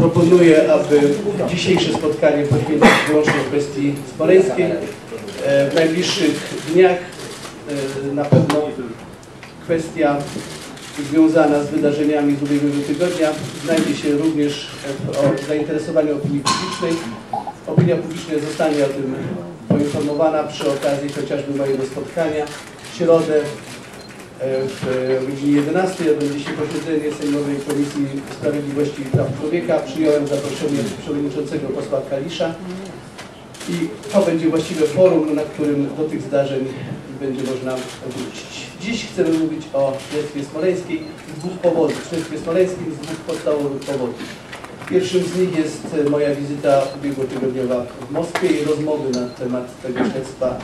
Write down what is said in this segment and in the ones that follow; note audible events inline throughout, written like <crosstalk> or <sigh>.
proponuję, aby dzisiejsze spotkanie poświęcić wyłącznie kwestii smoleńskiej. E, W najbliższych dniach e, na pewno kwestia związana z wydarzeniami z ubiegłego tygodnia znajdzie się również w zainteresowaniu opinii publicznej. Opinia publiczna zostanie o tym poinformowana przy okazji chociażby mojego spotkania w środę w godzinie 11 odbędzie się posiedzenie Sejmowej Komisji Sprawiedliwości i Praw Człowieka. Przyjąłem zaproszenie przewodniczącego posła Kalisza i to będzie właściwe forum, na którym do tych zdarzeń będzie można wrócić. Dziś chcemy mówić o śledztwie smoleńskiej z dwóch powodów. Śledztwie smoleńskim z dwóch podstawowych powodów. Pierwszym z nich jest e, moja wizyta ubiegłotygodniowa w Moskwie i rozmowy na temat tego śledztwa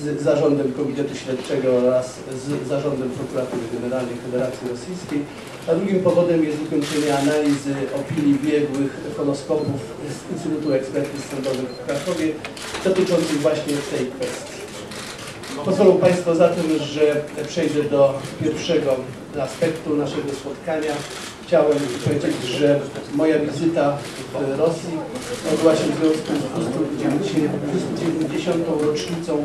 z zarządem Komitetu Śledczego oraz z zarządem Prokuratury Generalnej Federacji Rosyjskiej. A drugim powodem jest ukończenie analizy opinii biegłych fonoskopów z Instytutu Ekspertyz Sądowych w Krakowie dotyczących właśnie tej kwestii. Pozwolą Państwo zatem, że przejdę do pierwszego aspektu naszego spotkania. Chciałem powiedzieć, że moja wizyta w Rosji odbyła się w związku z 290. rocznicą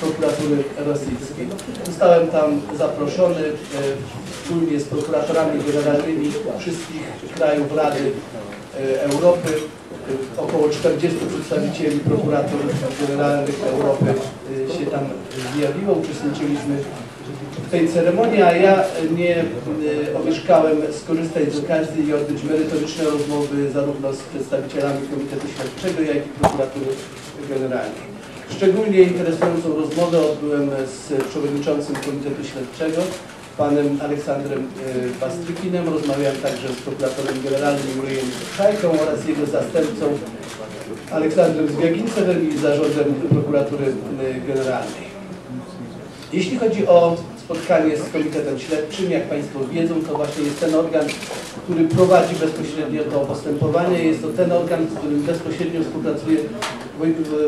prokuratury rosyjskiej. Zostałem tam zaproszony e, wspólnie z prokuratorami generalnymi wszystkich krajów Rady e, Europy. E, Około 40 przedstawicieli prokuratur generalnych Europy się tam zjawiło. Uczestniczyliśmy tej ceremonii, a ja nie e, omieszkałem skorzystać z okazji i odbyć merytoryczne rozmowy zarówno z przedstawicielami Komitetu Śledczego, jak i prokuratury generalnej. Szczególnie interesującą rozmowę odbyłem z przewodniczącym Komitetu Śledczego, panem Aleksandrem e, Bastrykinem. Rozmawiałem także z prokuratorem generalnym Juryjem Szajką oraz jego zastępcą Aleksandrem Zwiagincewem i zarządem prokuratury e, generalnej. Jeśli chodzi o spotkanie z Komitetem Śledczym, jak Państwo wiedzą, to właśnie jest ten organ, który prowadzi bezpośrednio to postępowanie. Jest to ten organ, z którym bezpośrednio współpracuje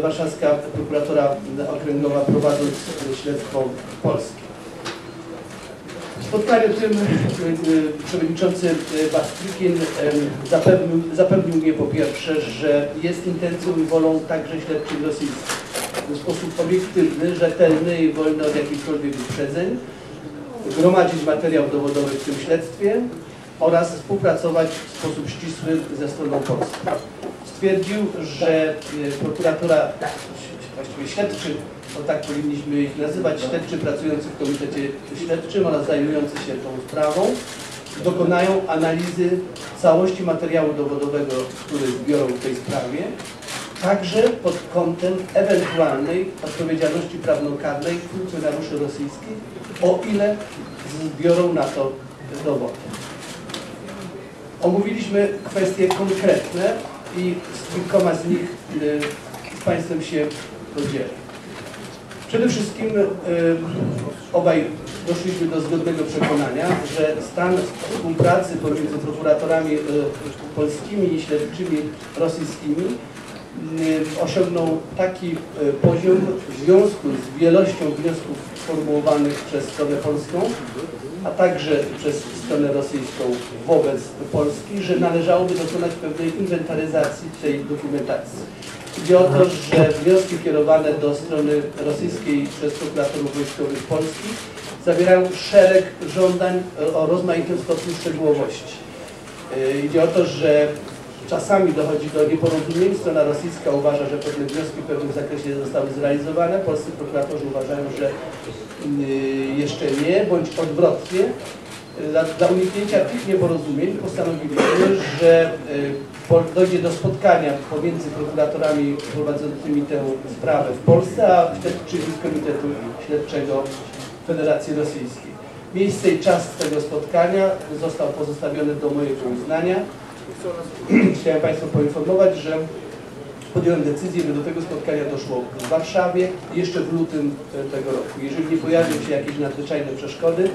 Warszawska Prokuratora Okręgowa prowadząc śledztwo polskie. W spotkaniu tym e, przewodniczący Bastrykin zapewnił, zapewnił mnie po pierwsze, że jest intencją i wolą także śledczych rosyjskich w sposób obiektywny, rzetelny i wolny od jakichkolwiek uprzedzeń, gromadzić materiał dowodowy w tym śledztwie oraz współpracować w sposób ścisły ze stroną polską. Stwierdził, że e, prokuratura, właściwie śledczy, bo tak powinniśmy ich nazywać, śledczy pracujący w Komitecie Śledczym oraz zajmujący się tą sprawą, dokonają analizy całości materiału dowodowego, który zbiorą w tej sprawie, także pod kątem ewentualnej odpowiedzialności prawnokarnej funkcjonariuszy rosyjskich, o ile zbiorą na to dowody. Omówiliśmy kwestie konkretne i z kilkoma z nich y, z Państwem się podzielę. Przede wszystkim y, obaj doszliśmy do zgodnego przekonania, że stan współpracy pomiędzy prokuratorami y, polskimi i śledczymi rosyjskimi osiągnął taki y, poziom w związku z wielością wniosków formułowanych przez stronę polską, a także przez stronę rosyjską wobec Polski, że należałoby dokonać pewnej inwentaryzacji tej dokumentacji. Chodzi o to, że wnioski kierowane do strony rosyjskiej przez prokuratorów wojskowych Polski zawierają szereg żądań o rozmaitym stopniu szczegółowości. Yy, Idzie o to, że czasami dochodzi do nieporozumień. Strona rosyjska uważa, że pewne wnioski w pewnym zakresie zostały zrealizowane. Polscy prokuratorzy uważają, że yy, jeszcze nie, bądź odwrotnie. Dla, dla uniknięcia tych nieporozumień postanowiliśmy, że po- dojdzie do spotkania pomiędzy prokuratorami prowadzącymi tę sprawę w Polsce, a śledczymi z Komitetu Śledczego Federacji Rosyjskiej. Miejsce i czas tego spotkania został pozostawiony do mojego uznania. <clears throat> Chciałem Państwa poinformować, że podjąłem decyzję, by do tego spotkania doszło w Warszawie jeszcze w lutym tego roku. Jeżeli nie pojawią się jakieś nadzwyczajne przeszkody,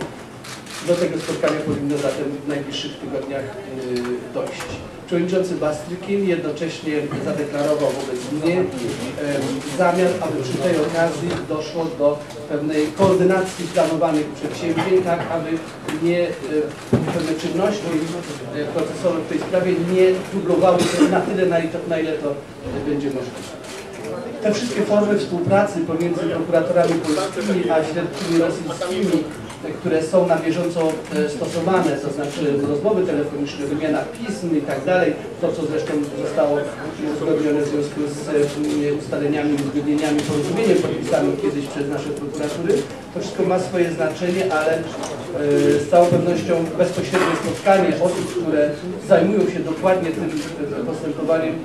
Do tego spotkania powinno zatem w najbliższych tygodniach y, dojść. Przewodniczący Bastrykin jednocześnie zadeklarował wobec mnie zamiar, aby przy tej okazji doszło do pewnej koordynacji planowanych przedsięwzięć, tak aby nie e, pewne czynności e, procesowe w tej sprawie nie dublowały się na tyle, na ile to, to będzie możliwe. Te wszystkie formy współpracy pomiędzy prokuratorami polskimi a śledczymi rosyjskimi, e, które są na bieżąco e, stosowane, to znaczy rozmowy telefoniczne, wymiana pism i tak dalej, to co zresztą zostało uzgodnione w związku z e, ustaleniami, uzgodnieniami, porozumieniem podpisanym kiedyś przez nasze prokuratury, to wszystko ma swoje znaczenie, ale e, z całą pewnością bezpośrednie spotkanie osób, które zajmują się dokładnie tym postępowaniem,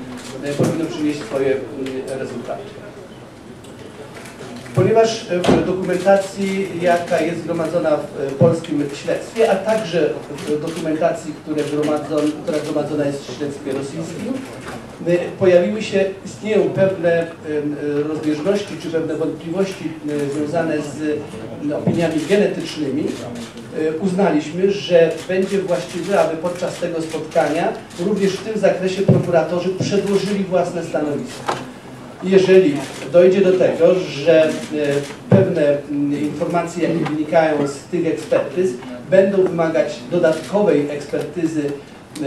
powinno przynieść swoje rezultaty. Ponieważ e, w dokumentacji, jaka jest zgromadzona w e, polskim śledztwie, a także w dokumentacji, które gromadzon, która gromadzona jest w śledztwie rosyjskim, e, pojawiły się, istnieją pewne rozbieżności czy pewne wątpliwości związane z opiniami genetycznymi. Uznaliśmy, że będzie właściwe, aby podczas tego spotkania również w tym zakresie prokuratorzy przedłożyli własne stanowisko jeżeli dojdzie do tego, że e, pewne informacje, jakie wynikają z tych ekspertyz, będą wymagać dodatkowej ekspertyzy e,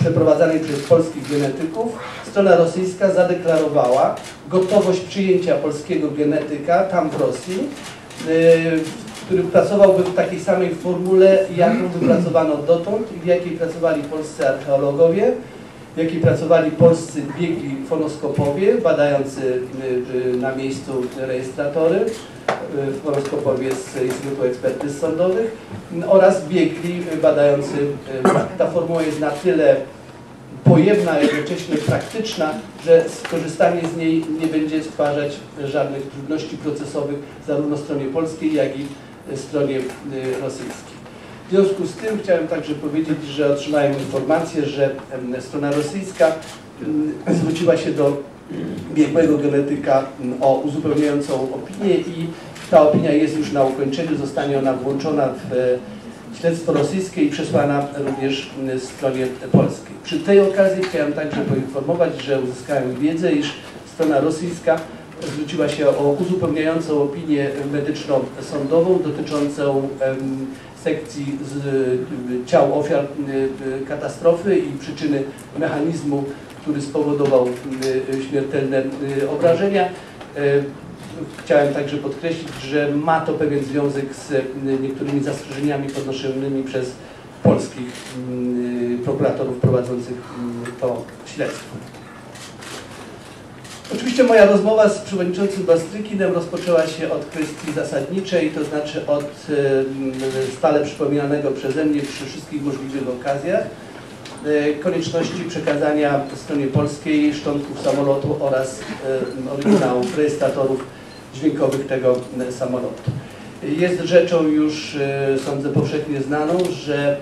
przeprowadzanej przez polskich genetyków, strona rosyjska zadeklarowała gotowość przyjęcia polskiego genetyka tam w Rosji, e, który pracowałby w takiej samej formule, jaką wypracowano dotąd i w jakiej pracowali polscy archeologowie, w jakiej pracowali polscy biegli fonoskopowie, badający y, y, na miejscu rejestratory, y, fonoskopowie z Instytutu Ekspertyz Sądowych oraz biegli badający. Ta formuła jest na tyle pojemna, jednocześnie praktyczna, że skorzystanie z niej nie będzie stwarzać żadnych trudności procesowych zarówno stronie polskiej, jak i stronie rosyjskiej. W związku z tym chciałem także powiedzieć, że otrzymałem informację, że strona rosyjska zwróciła się do biegłego genetyka o uzupełniającą opinię i ta opinia jest już na ukończeniu, zostanie ona włączona w e, śledztwo rosyjskie i przesłana również stronie polskiej. Przy tej okazji chciałem także poinformować, że uzyskałem wiedzę, iż strona rosyjska zwróciła się o uzupełniającą opinię medyczno-sądową dotyczącą sekcji y, ciał ofiar y, y, katastrofy i przyczyny mechanizmu, który spowodował śmiertelne obrażenia. Chciałem także podkreślić, że ma to pewien związek z niektórymi zastrzeżeniami podnoszonymi przez polskich y, prokuratorów prowadzących y, to śledztwo. Oczywiście moja rozmowa z przewodniczącym Bastrykinem rozpoczęła się od kwestii zasadniczej, to znaczy od stale przypominanego przeze mnie przy wszystkich możliwych okazjach e, konieczności przekazania stronie polskiej szczątków samolotu oraz oryginałów rejestratorów dźwiękowych tego e, samolotu. Jest rzeczą już, e, sądzę, powszechnie znaną, że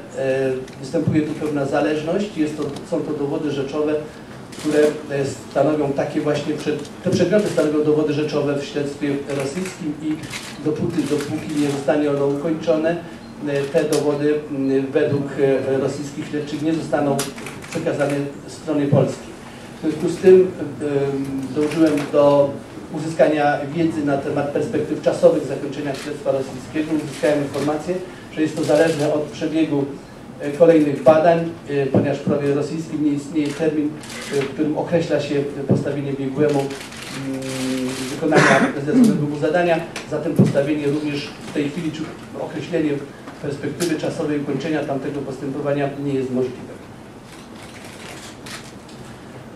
występuje tu pewna zależność, jest to, są to dowody rzeczowe, które e, stanowią takie właśnie, te przedmioty stanowią dowody rzeczowe w śledztwie rosyjskim i dopóty, dopóki nie zostanie ono ukończone, e, te dowody według e, rosyjskich śledczych nie zostaną przekazane stronie polskiej. W związku z tym em, dążyłem do uzyskania wiedzy na temat perspektyw czasowych zakończenia śledztwa rosyjskiego. Uzyskałem informację, że jest to zależne od przebiegu kolejnych badań, e, ponieważ w prawie rosyjskim nie istnieje termin, e, w którym określa się postawienie biegłemu mm, wykonania zleconego zadania. Zatem postawienie również w tej chwili, czy określenie perspektywy czasowej ukończenia tamtego postępowania nie jest możliwe.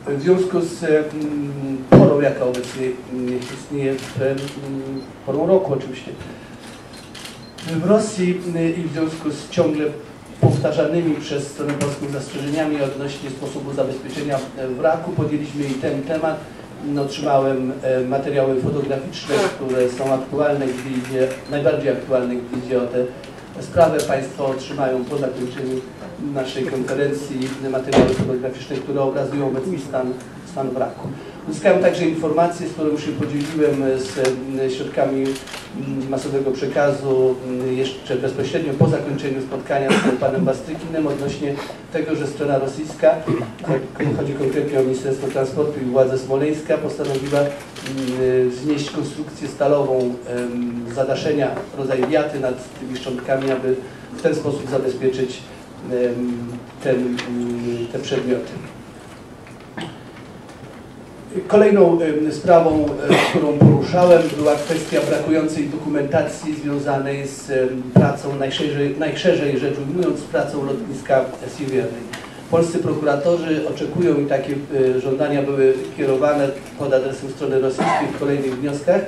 W związku z mm, porą, jaka obecnie mm, istnieje, porą roku oczywiście, w Rosji i w związku z ciągle powtarzanymi przez stronę polską zastrzeżeniami odnośnie sposobu zabezpieczenia wraku, podjęliśmy i ten temat. No, Otrzymałem e, materiały fotograficzne, które są aktualne, gdy idzie, najbardziej aktualne, gdy idzie o tę sprawę. Państwo otrzymają po zakończeniu naszej konferencji materiały które obrazują obecny stan, stan wraku. Uzyskałem także informację, z którą się podzieliłem z e, środkami mm, masowego przekazu mm, jeszcze bezpośrednio po zakończeniu spotkania z panem Bastrykinem odnośnie tego, że strona rosyjska, chodzi konkretnie o Ministerstwo Transportu i władze Smoleńska, postanowiła mm, znieść konstrukcję stalową zadaszenia, rodzaj wiaty nad tymi szczątkami, aby w ten sposób zabezpieczyć ten, mm, te przedmioty. Kolejną sprawą, em, którą poruszałem, była kwestia brakującej dokumentacji związanej z pracą, najszerzej, najszerzej rzecz ujmując, z pracą lotniska Siewiernej. Polscy prokuratorzy oczekują i takie e, żądania były kierowane pod adresem strony rosyjskiej w kolejnych wnioskach,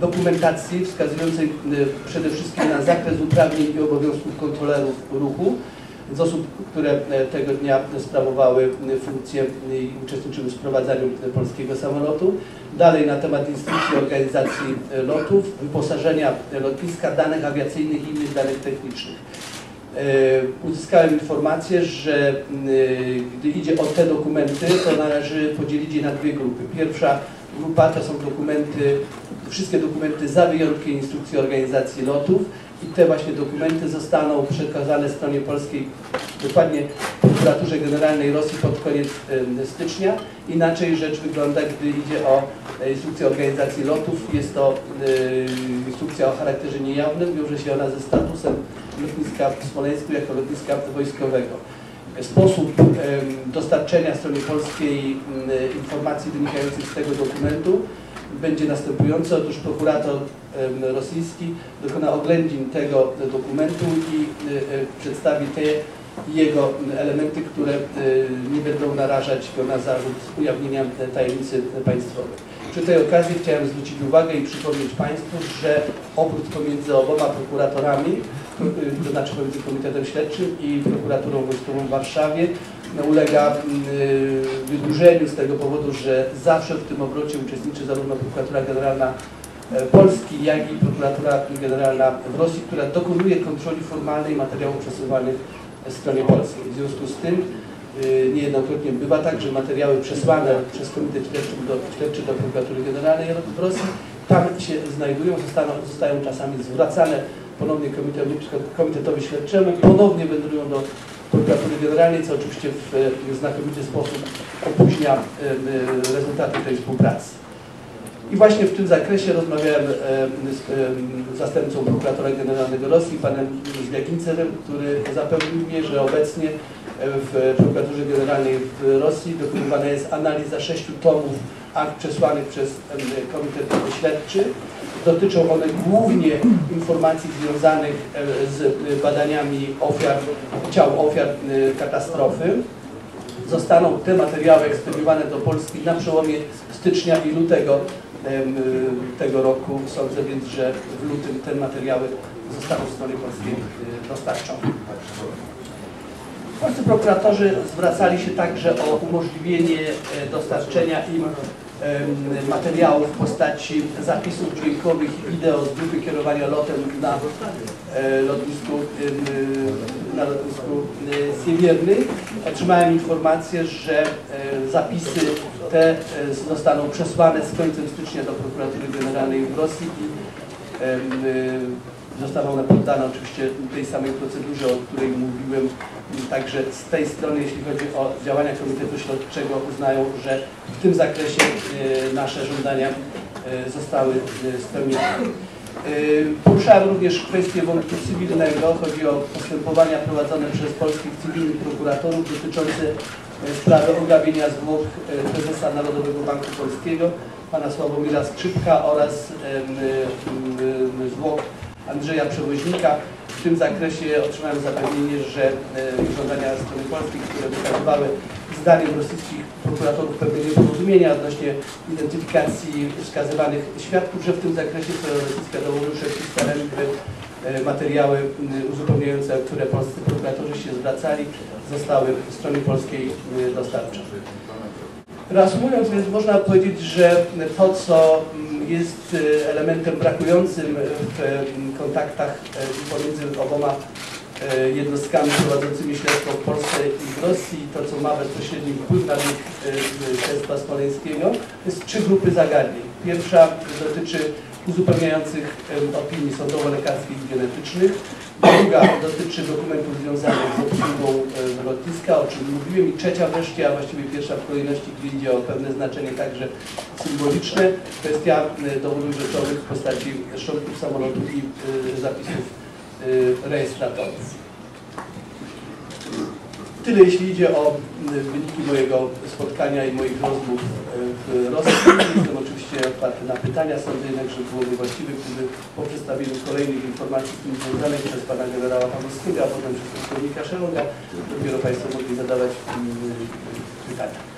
dokumentacji wskazującej e, przede wszystkim na zakres uprawnień i obowiązków kontrolerów ruchu, z osób, które e, tego dnia sprawowały funkcje i uczestniczyły w sprowadzaniu e, polskiego samolotu. Dalej na temat instrukcji organizacji e, lotów, wyposażenia lotniska, danych awiacyjnych i innych danych technicznych. Uzyskałem informację, że gdy idzie o te dokumenty, to należy podzielić je na dwie grupy. Pierwsza grupa to są dokumenty, wszystkie dokumenty za wyjątkiem instrukcji organizacji lotów i te właśnie dokumenty zostaną przekazane stronie polskiej, dokładnie prokuraturze generalnej Rosji pod koniec stycznia. Inaczej rzecz wygląda, gdy idzie o e, instrukcję organizacji lotów. Jest to e, instrukcja o charakterze niejawnym, wiąże się ona ze statusem lotniska w Smoleńsku jako lotniska wojskowego. Sposób dostarczenia stronie polskiej informacji wynikających z tego dokumentu będzie następujący. Otóż prokurator rosyjski dokona oględzin tego dokumentu i e, e, przedstawi te jego elementy, które e, nie będą narażać go na zarzut ujawnienia e, tajemnicy państwowej. Przy tej okazji chciałem zwrócić uwagę i przypomnieć Państwu, że obrót pomiędzy oboma prokuratorami, to znaczy pomiędzy Komitetem Śledczym i Prokuraturą Wojskową w Warszawie, no, ulega y, wydłużeniu z tego powodu, że zawsze w tym obrocie uczestniczy zarówno Prokuratura Generalna Polski, jak i Prokuratura Generalna w Rosji, która dokonuje kontroli formalnej materiałów przesyłanych stronie polskiej. W związku z tym y, niejednokrotnie bywa tak, że materiały przesłane przez Komitet Śledczy do, Śledczy do Prokuratury Generalnej w Rosji tam się znajdują, zostaną, zostają czasami zwracane ponownie komitetowi, komitetowi śledczemu, ponownie wędrują do prokuratury generalnej, co oczywiście w, znakomity sposób opóźnia e, e, rezultaty tej współpracy. I właśnie w tym zakresie rozmawiałem e, z e, zastępcą prokuratora generalnego Rosji, panem Zwiagincerem, który zapewnił mnie, że obecnie e, w prokuraturze generalnej w Rosji dokonywana jest analiza sześciu tomów akt przesłanych przez Komitet Śledczy. Dotyczą one głównie informacji związanych z badaniami ofiar, ciał ofiar katastrofy. Zostaną te materiały ekspediowane do Polski na przełomie stycznia i lutego tego roku. Sądzę więc, że w lutym te materiały zostaną stronie polskiej e, dostarczone. Polscy prokuratorzy zwracali się także o umożliwienie e, dostarczenia im materiałów w postaci zapisów dźwiękowych i wideo z grupy kierowania lotem na e, lotnisku, em, na lotnisku e, Siewiernym. Otrzymałem informację, że zapisy te e, zostaną przesłane z końcem stycznia do prokuratury generalnej w Rosji i e, zostaną one poddane oczywiście tej samej procedurze, o której mówiłem. Także z tej strony, jeśli chodzi o działania Komitetu Śledczego, uznają, że w tym zakresie e, nasze żądania zostały spełnione. Poruszałem również kwestię wątku cywilnego. Chodzi o postępowania prowadzone przez polskich cywilnych prokuratorów dotyczące sprawy ograbienia zwłok e, prezesa Narodowego Banku Polskiego, pana Sławomira Skrzypka oraz zwłok Andrzeja Przewoźnika. W tym zakresie otrzymałem zapewnienie, że żądania strony polskiej, które wykazywały zdaniem rosyjskich prokuratorów pewne nieporozumienia odnośnie identyfikacji wskazywanych świadków, że w tym zakresie strona rosyjska dołoży wszelkich starań, by materiały m, uzupełniające, które polscy prokuratorzy się zwracali, zostały stronie polskiej e, dostarczone. Reasumując, więc można powiedzieć, że to, co mm, jest e, elementem brakującym w em, kontaktach e, pomiędzy oboma e, jednostkami prowadzącymi śledztwo w Polsce i w Rosji, to co ma bezpośredni wpływ na wynik e, śledztwa smoleńskiego, to jest trzy grupy zagadnień. Pierwsza dotyczy uzupełniających opinii sądowo-lekarskich i genetycznych. Druga dotyczy dokumentów związanych z obsługą lotniska, o czym mówiłem. I trzecia wreszcie, a właściwie pierwsza w kolejności, gdzie idzie o pewne znaczenie także symboliczne, kwestia dowodów rzeczowych w postaci szczątków samolotu i e, zapisów e, rejestratorów. Tyle jeśli idzie o y, wyniki mojego spotkania i moich rozmów y, w Rosji. Oczywiście otwarty na pytania. Jednak, że byłoby właściwe, gdyby po przedstawieniu kolejnych informacji z tym związanych przez pana generała Pawłowskiego, a potem przez pułkownika Szeroga, dopiero Państwo mogli zadawać mm, pytania.